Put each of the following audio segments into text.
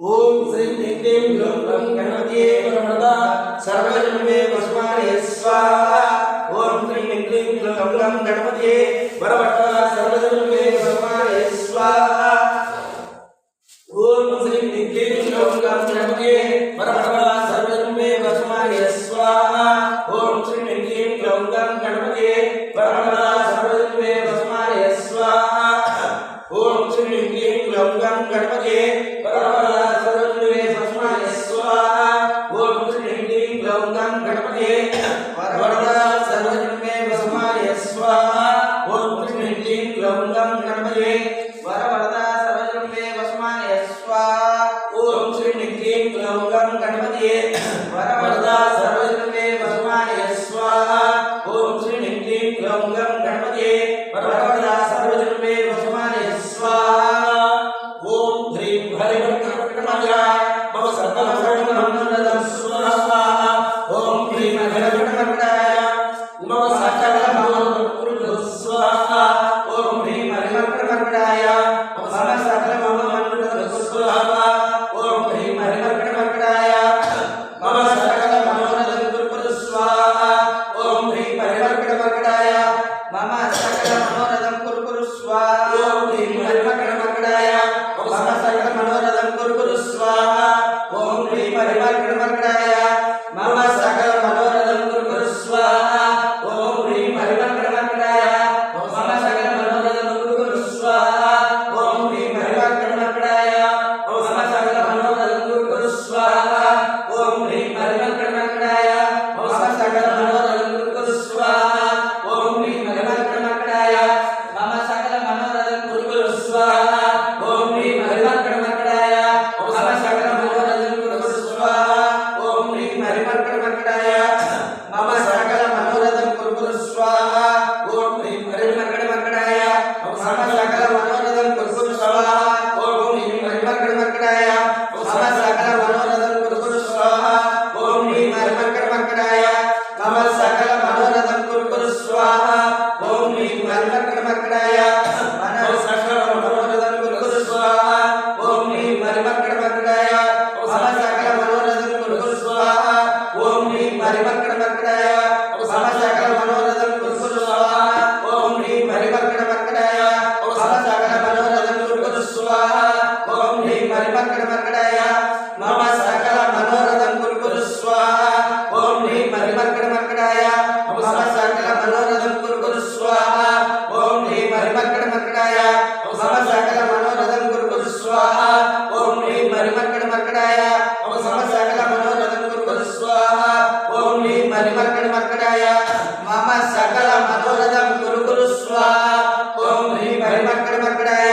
ఓం శ్రీ నిత్యం లోకం గణపతే ప్రణత సర్వజన్మే వసుమానే స్వాహ. ఓం శ్రీ నిత్యం లోకం గణపతే వరవట సర్వజన్మే వసుమానే స్వాహ. ఓం శ్రీ నిత్యం లోకం గణపతే వరవట ह्रीं क्लौङ्गं गणपतये वरवरदा सर्वजन మణిమర్కటి మర్కటాయ మమ సకల మనోరథం కురుకురు స్వా ఓం హ్రీం మణిమర్కటి మర్కటాయ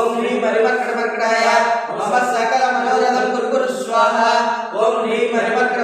ఓం హ్రీం హరిమర్కట మర్కటాయ మమ సకల మనోరథం కురు స్వాహ. ఓం హ్రీం హరిమర్కట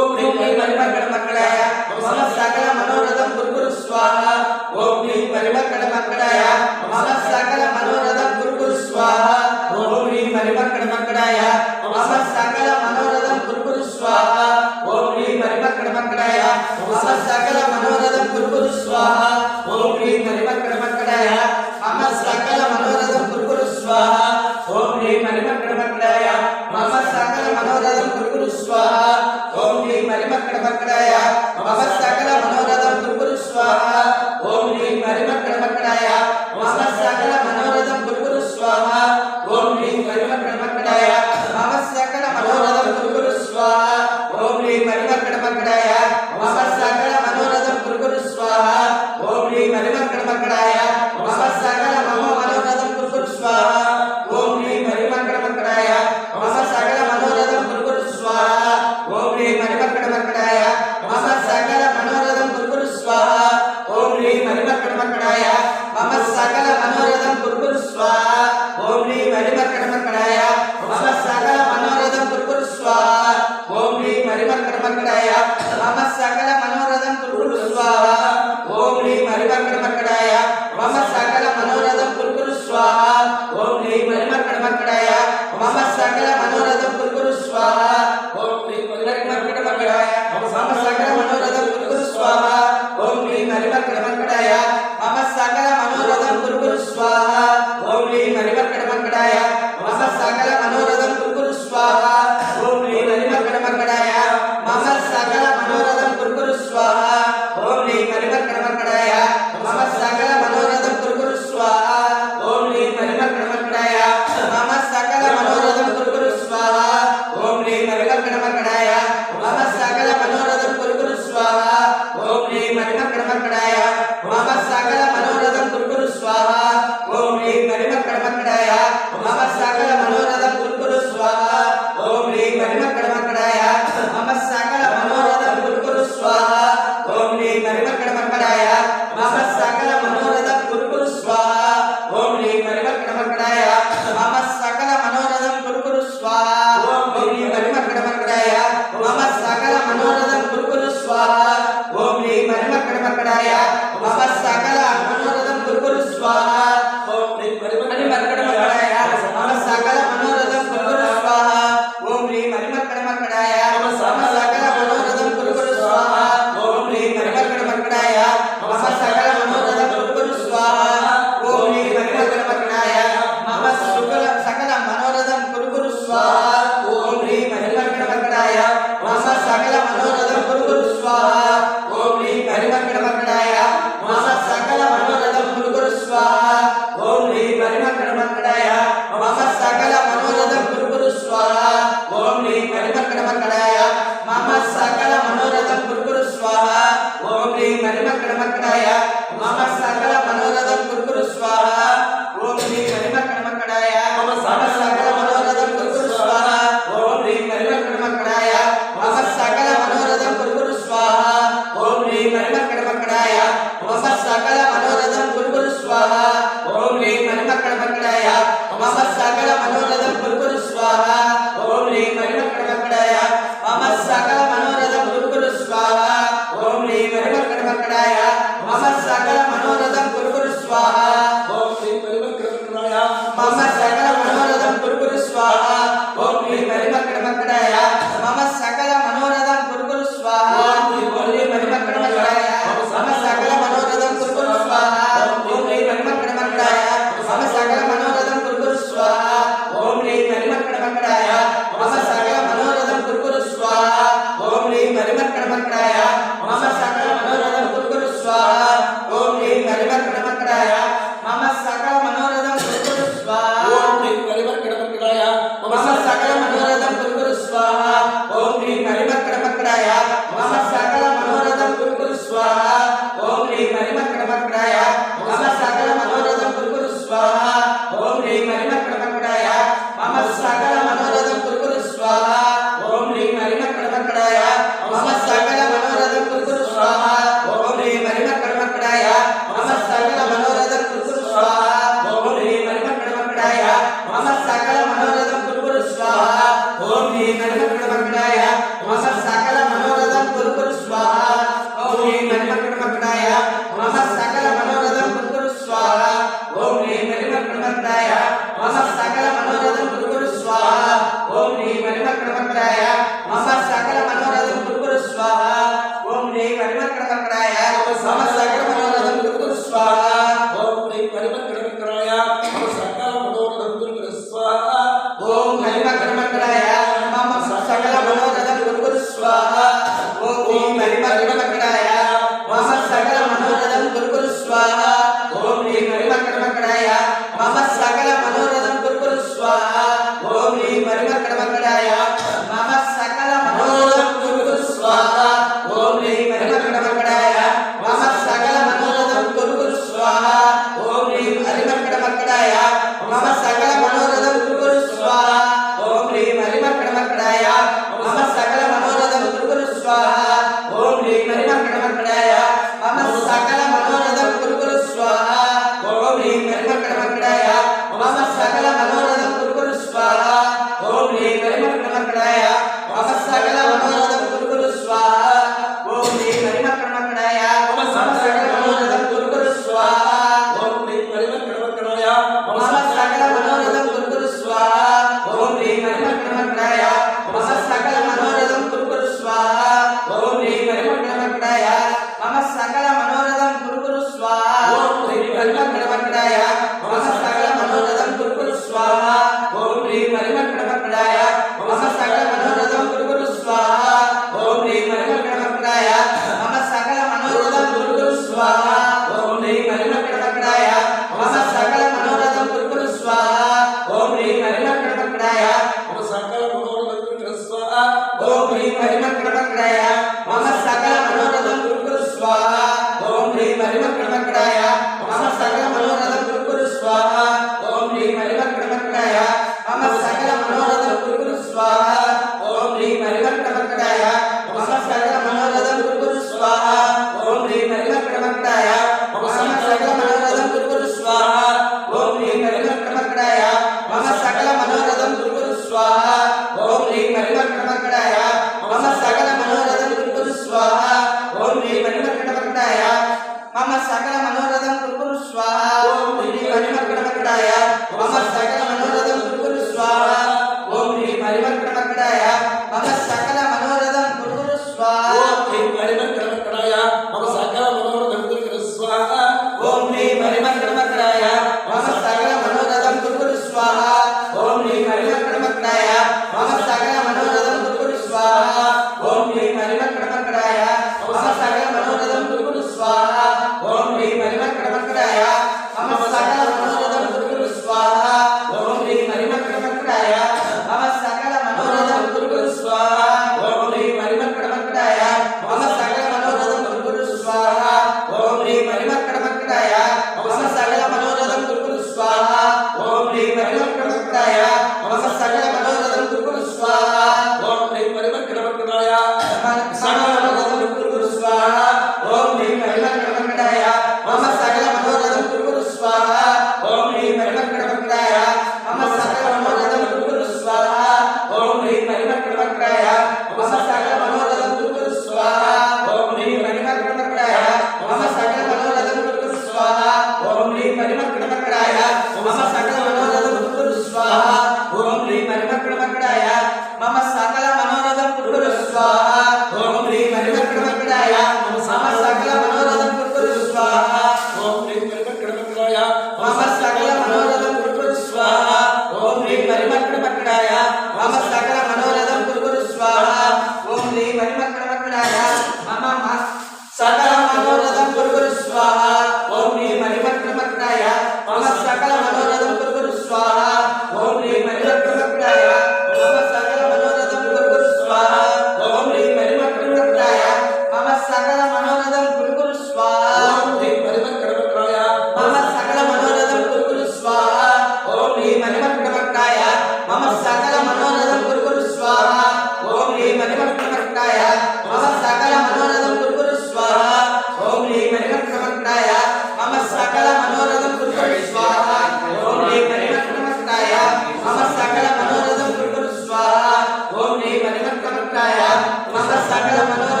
మమ